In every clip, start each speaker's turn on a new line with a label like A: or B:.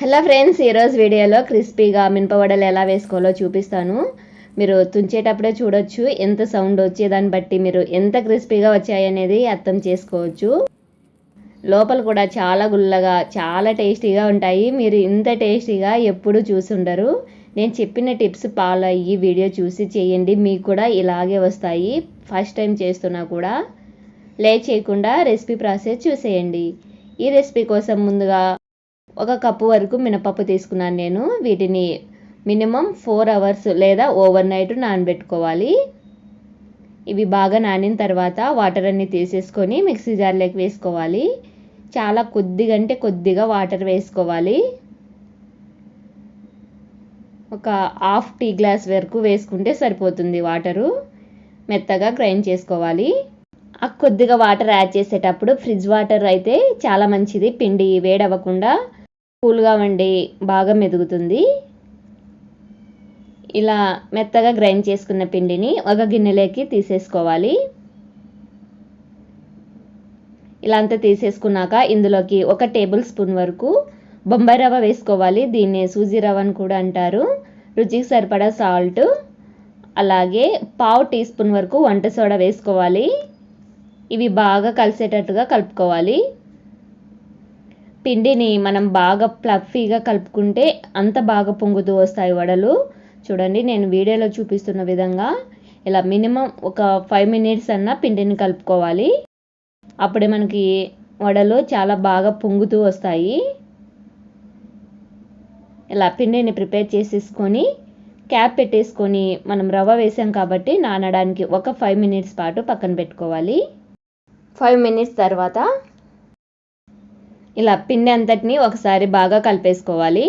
A: Hello friends ఈరోజు వీడియోలో క్రిస్పీగా మినపవడలు ఎలా వేసుకోవాలో చూపిస్తాను. మీరు తుంచేటప్పుడే చూడొచ్చు ఎంత సౌండ్ వచ్చేదాన్ని బట్టి మీరు ఎంత క్రిస్పీగా వచ్చాయనేది అర్థం చేసుకోవచ్చు. లోపల కూడా చాలా గుల్లగా చాలా టేస్టీగా ఉంటాయి. మీరు ఇంత టేస్టీగా ఎప్పుడు చూసుండరు. నేను చెప్పిన టిప్స్ ఫాలో అయ్యి వీడియో చూసి చేయండి మీకు కూడా ఇలాగే వస్తాయి. ఫస్ట్ టైం చేస్తున్నా కూడా లేట్ చేయకుండా రెసిపీ ప్రాసెస్ చూసేయండి. ఈ రెసిపీ కోసం ముందుగా ఒక కప్పు వరకు మినపప్పు తీసుకున్నాను నేను. వీటిని మినిమం ఫోర్ అవర్స్ లేదా ఓవర్ నైట్ నానబెట్టుకోవాలి. ఇవి బాగా నానిన తర్వాత వాటర్ అన్ని తీసేసుకొని మిక్సీ జార్లోకి వేసుకోవాలి. చాలా కొద్దిగా అంటే కొద్దిగా వాటర్ వేసుకోవాలి. ఒక హాఫ్ టీ గ్లాస్ వరకు వేసుకుంటే సరిపోతుంది వాటరు. మెత్తగా గ్రైండ్ చేసుకోవాలి. ఆ కొద్దిగా వాటర్ యాడ్ చేసేటప్పుడు ఫ్రిడ్జ్ వాటర్ అయితే చాలా మంచిది. పిండి వేడవ్వకుండా కూల్గా వండి బాగా మెదుగుతుంది ఇలా మెత్తగా గ్రైండ్ చేసుకున్న పిండిని ఒక గిన్నెలోకి తీసేసుకోవాలి. ఇలా అంతా తీసేసుకున్నాక ఇందులోకి ఒక టేబుల్ స్పూన్ వరకు బొంబాయి రవ్వ వేసుకోవాలి. దీన్ని సూజీ రవ్వ అని కూడా అంటారు. రుచికి సరిపడా సాల్ట్ అలాగే పావు టీ స్పూన్ వరకు వంట సోడా వేసుకోవాలి. ఇవి బాగా కలిసేటట్టుగా కలుపుకోవాలి. పిండిని మనం బాగా ఫ్లఫీగా కలుపుకుంటే అంత బాగా పొంగుతూ వస్తాయి వడలు. చూడండి నేను వీడియోలో చూపిస్తున్న విధంగా ఇలా మినిమం ఒక ఫైవ్ మినిట్స్ అన్న పిండిని కలుపుకోవాలి. అప్పుడే మనకి వడలు చాలా బాగా పొంగుతూ వస్తాయి. ఇలా పిండిని ప్రిపేర్ చేసేసుకొని క్యాప్ పెట్టేసుకొని మనం రవ్వ వేసాం కాబట్టి నానడానికి ఒక ఫైవ్ మినిట్స్ పాటు పక్కన పెట్టుకోవాలి. ఫైవ్ మినిట్స్ తర్వాత ఇలా పిండి అంతటిని ఒకసారి బాగా కలిపేసుకోవాలి.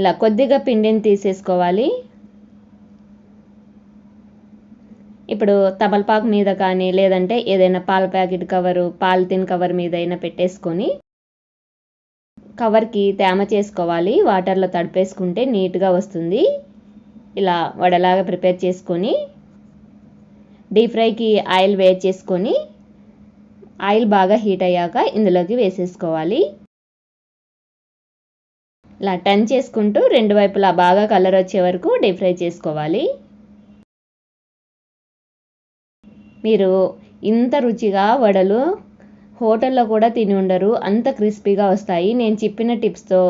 A: ఇలా కొద్దిగా పిండిని తీసేసుకోవాలి. ఇప్పుడు తమలపాకు మీద కానీ లేదంటే ఏదైనా పాల ప్యాకెట్ కవరు పాలిథిన్ కవర్ మీద అయినా పెట్టేసుకొని కవర్కి తేమ చేసుకోవాలి. వాటర్లో తడిపేసుకుంటే నీట్గా వస్తుంది. ఇలా వడలాగా ప్రిపేర్ చేసుకొని డీప్ ఫ్రైకి ఆయిల్ వేడి చేసుకొని ఆయిల్ బాగా హీట్ అయ్యాక ఇందులోకి వేసేసుకోవాలి. ఇలా టర్న్ చేసుకుంటూ రెండు వైపులా బాగా కలర్ వచ్చే వరకు డీప్ ఫ్రై చేసుకోవాలి. మీరు ఇంత రుచిగా వడలు హోటల్లో కూడా తిని ఉండరు అంత క్రిస్పీగా వస్తాయి. నేను చెప్పిన టిప్స్తో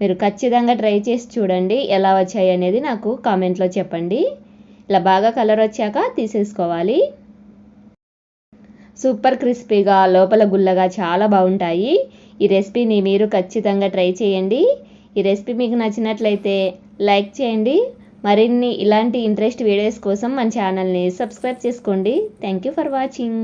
A: మీరు ఖచ్చితంగా ట్రై చేసి చూడండి ఎలా వచ్చాయి అనేది నాకు కామెంట్లో చెప్పండి. ఇలా బాగా కలర్ వచ్చాక తీసేసుకోవాలి. సూపర్ క్రిస్పీగా లోపల గుల్లగా చాలా బాగుంటాయి. ఈ రెసిపీని మీరు ఖచ్చితంగా ట్రై చేయండి. ఈ రెసిపీ మీకు నచ్చినట్లయితే లైక్ చేయండి. మరిన్ని ఇలాంటి ఇంట్రెస్ట్ వీడియోస్ కోసం మన ఛానల్ని సబ్స్క్రైబ్ చేసుకోండి. Thank you for watching